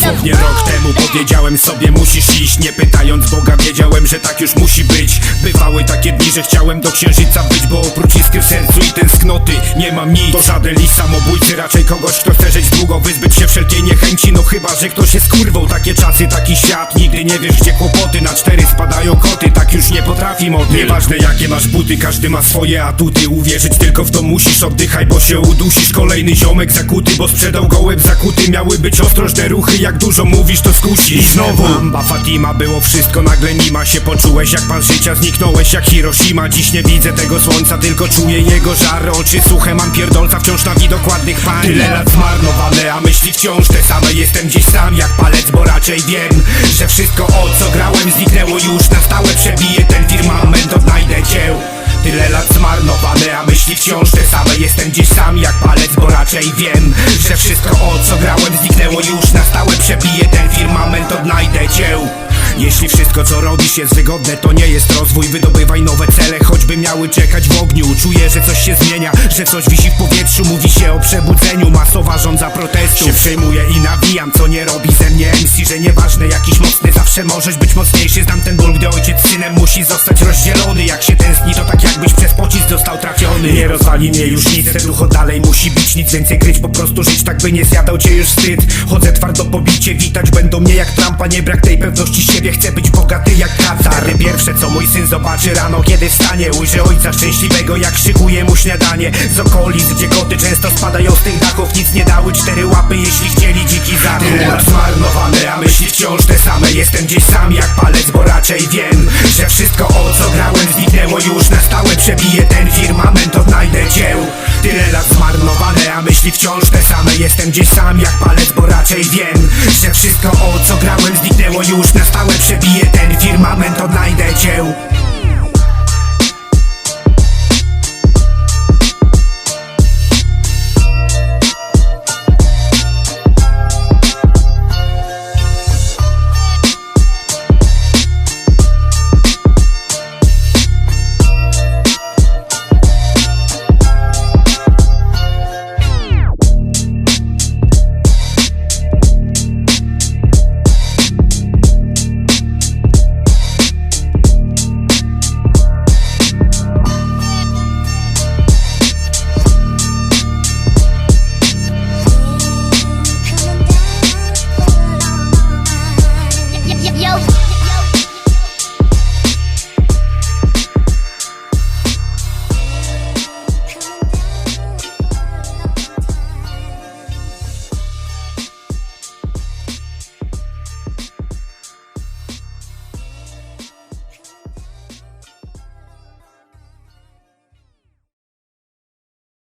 Dosłownie rok temu powiedziałem sobie musisz iść. Nie pytając Boga wiedziałem, że tak już musi być. Bywały takie dni, że chciałem do księżyca być Bo oprócz iskry w sercu i tęsknoty nie mam nic. To żaden lis samobójcy, raczej kogoś kto chce żyć długo Wyzbyć się wszelkiej niechęci, no chyba, że ktoś jest kurwą. Takie czasy, taki świat, nigdy nie wiesz gdzie kłopoty. Na cztery tak potrafi motyl. Nieważne jakie masz buty, każdy ma swoje atuty. Uwierzyć tylko w to musisz, oddychaj, bo się udusisz. Kolejny ziomek zakuty, bo sprzedał gołęb zakuty. Miały być ostrożne ruchy, jak dużo mówisz to skusi I znowu. Mamba Fatima, było wszystko, nagle nima się Poczułeś jak pan życia, zniknąłeś jak Hiroshima. Dziś nie widzę tego słońca, tylko czuję jego żar. Oczy suche, mam pierdolca wciąż na widok ładnych pań. Tyle lat zmarnowane, a myśli wciąż te same. Jestem gdzieś sam jak palec, bo raczej wiem Że wszystko o co grałem zniknęło już. Na stałe Przebiję ten firmament, odnajdę cię Tyle lat zmarnowane, a myśli wciąż te same. Jestem gdzieś sam jak palec, bo raczej wiem Że wszystko o co grałem zniknęło już. Na stałe Przebiję ten firmament, odnajdę cię jeśli wszystko co robisz jest wygodne, to nie jest rozwój. Wydobywaj nowe cele, choćby miały czekać w ogniu. Czuję, że coś się zmienia, że coś wisi w powietrzu. Mówi się o przebudzeniu, masowa żądza protestu. Się przejmuję i nawijam, co nie robi ze mnie MC Że nieważne, jakiś mocny, zawsze możesz być mocniejszy. Znam ten ból, gdy ojciec z synem musi zostać rozdzielony. Jak się tęskni, to tak jakbyś przez pocisk został trafiony. Nie rozwali mnie już nic, serducho dalej musi bić Nic więcej kryć, po prostu żyć tak by nie zjadał cię już wstyd. Chodzę twardo pobicie, witać będą mnie jak Trumpa Nie brak tej pewności siebie, chcę być bogaty jak Kacary Pierwsze co mój syn zobaczy rano, kiedy wstanie Ujrzy ojca szczęśliwego, jak szykuje mu śniadanie. Z okolic, gdzie koty często spadają z tych dachów Nic nie dały cztery łapy, jeśli chcieli dziki zachód Tyle zmarnowane, a myśli wciąż te same. Jestem gdzieś sam jak palec, bo raczej wiem Że wszystko o co grałem zniknęło już na stałe Przebiję ten firmament, odnajdę cię Tyle lat zmarnowane, a myśli wciąż te same. Jestem gdzieś sam jak palec, bo raczej wiem Że wszystko o co grałem zniknęło. Już na stałe Przebiję ten firmament, odnajdę cię